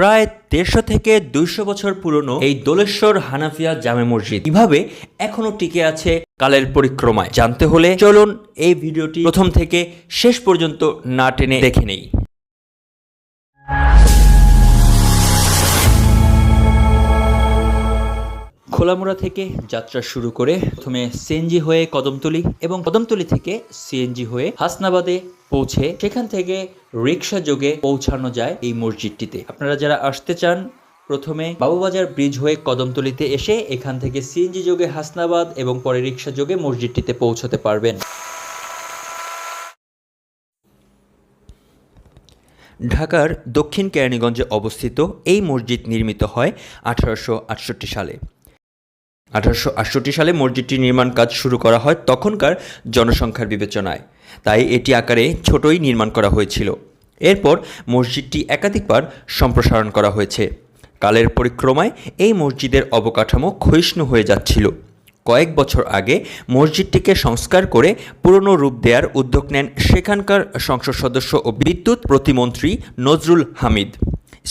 প্রায় দেড়শো থেকে দুইশো বছর পুরনো এই দোলেশ্বর হানাফিয়া জামে মসজিদ। কীভাবে এখনও টিকে আছে কালের পরিক্রমায়? জানতে হলে চলুন এই ভিডিওটি প্রথম থেকে শেষ পর্যন্ত না টেনে দেখে নেই। খোলামোড়া থেকে যাত্রা শুরু করে প্রথমে সিএনজি হয়ে কদমতলি এবং কদমতলি থেকে সিএনজি হয়ে হাসনাবাদে পৌঁছে সেখান থেকে রিক্সা যোগে পৌঁছানো যায় এই মসজিদটিতে। আপনারা যারা আসতে চান, প্রথমে বাবুবাজার ব্রিজ হয়ে কদমতলিতে এসে এখান থেকে সিএনজি যোগে হাসনাবাদ এবং পরে রিক্সা যোগে মসজিদটিতে পৌঁছাতে পারবেন। ঢাকার দক্ষিণ কেরানীগঞ্জে অবস্থিত এই মসজিদ নির্মিত হয় আঠারোশো আটষট্টি সালে। আঠারোশো আটষট্টি সালে মসজিদটি নির্মাণ কাজ শুরু করা হয় তখনকার জনসংখ্যার বিবেচনায়। তাই এটি আকারে ছোটই নির্মাণ করা হয়েছিল। এরপর মসজিদটি একাধিকবার সম্প্রসারণ করা হয়েছে। কালের পরিক্রমায় এই মসজিদের অবকাঠামো ক্ষয়িষ্ণু হয়ে যাচ্ছিল। কয়েক বছর আগে মসজিদটিকে সংস্কার করে পুরনো রূপ দেওয়ার উদ্যোগ নেন সেখানকার সংসদ সদস্য ও বিদ্যুৎ প্রতিমন্ত্রী নজরুল হামিদ।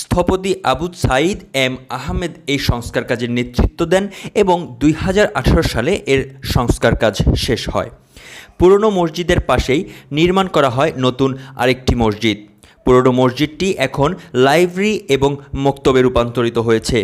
স্থপতি আবু সাইদ এম আহমেদ এই সংস্কার কাজের নেতৃত্ব দেন এবং দুই হাজার আঠারো সালে এর সংস্কার কাজ শেষ হয়। পুরনো মসজিদের পাশেই নির্মাণ করা হয় নতুন আরেকটি মসজিদ। পুরনো মসজিদটি এখন লাইব্রেরি এবং মক্তবে রূপান্তরিত হয়েছে।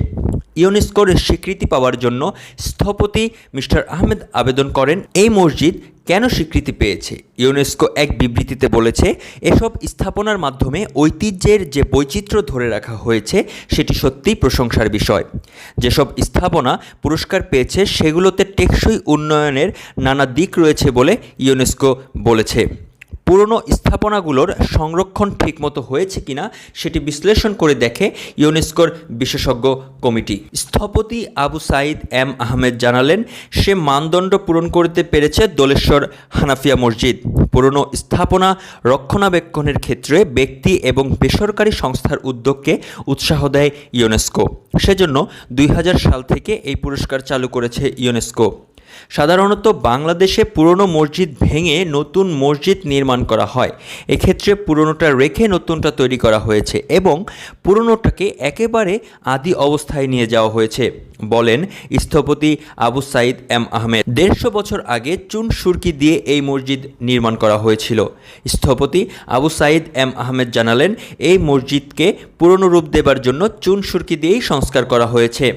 ইউনেস্কোর স্বীকৃতি পাওয়ার জন্য স্থপতি মিস্টার আহমেদ আবেদন করেন, এই মসজিদ কেন স্বীকৃতি পেয়েছে? ইউনেস্কো এক বিবৃতিতে বলেছে, এসব স্থাপনার মাধ্যমে ঐতিহ্যের যে বৈচিত্র্য ধরে রাখা হয়েছে, সেটি সত্যিই প্রশংসার বিষয়। যেসব স্থাপনা পুরস্কার পেয়েছে, সেগুলোতে টেকসই উন্নয়নের নানা দিক রয়েছে বলে ইউনেস্কো বলেছে। পুরনো স্থাপনাগুলোর সংরক্ষণ ঠিকমতো হয়েছে কিনা সেটি বিশ্লেষণ করে দেখে ইউনেস্কোর বিশেষজ্ঞ কমিটি। স্থপতি আবু সাইদ এম আহমেদ জানালেন, সে মানদণ্ড পূরণ করতে পেরেছে দোলেশ্বর হানাফিয়া মসজিদ। পুরনো স্থাপনা রক্ষণাবেক্ষণের ক্ষেত্রে ব্যক্তি এবং বেসরকারি সংস্থার উদ্যোগকে উৎসাহ দেয় ইউনেস্কো। সেজন্য দুই হাজার সাল থেকে এই পুরস্কার চালু করেছে ইউনেস্কো। সাধারণত বাংলাদেশে পুরনো মসজিদ ভেঙে নতুন মসজিদ নির্মাণ করা হয়। এক্ষেত্রে পুরনোটা রেখে নতুনটা তৈরি করা হয়েছে এবং পুরনোটাকে একেবারে আদি অবস্থায় নিয়ে যাওয়া হয়েছে, বলেন স্থপতি আবু সাইদ এম আহমেদ। দেড়শো বছর আগে চুন সুরকি দিয়ে এই মসজিদ নির্মাণ করা হয়েছিল। স্থপতি আবু সাইদ এম আহমেদ জানালেন, এই মসজিদকে পুরনো রূপ দেবার জন্য চুন সুরকি দিয়েই সংস্কার করা হয়েছে।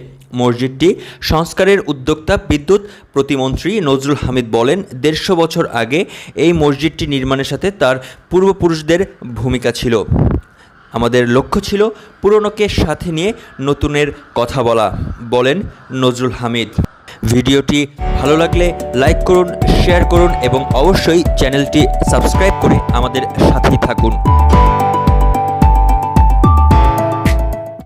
মসজিদটি সংস্কারের উদ্যোক্তা বিদ্যুৎ প্রতিমন্ত্রী নজরুল হামিদ বলেন, দেড়শো বছর আগে এই মসজিদটি নির্মাণের সাথে তার পূর্বপুরুষদের ভূমিকা ছিল। আমাদের লক্ষ্য ছিল পুরনোকে সাথে নিয়ে নতুনের কথা বলা, বলেন নজরুল হামিদ। ভিডিওটি ভালো লাগলে লাইক করুন, শেয়ার করুন এবং অবশ্যই চ্যানেলটি সাবস্ক্রাইব করে আমাদের সাথেই থাকুন।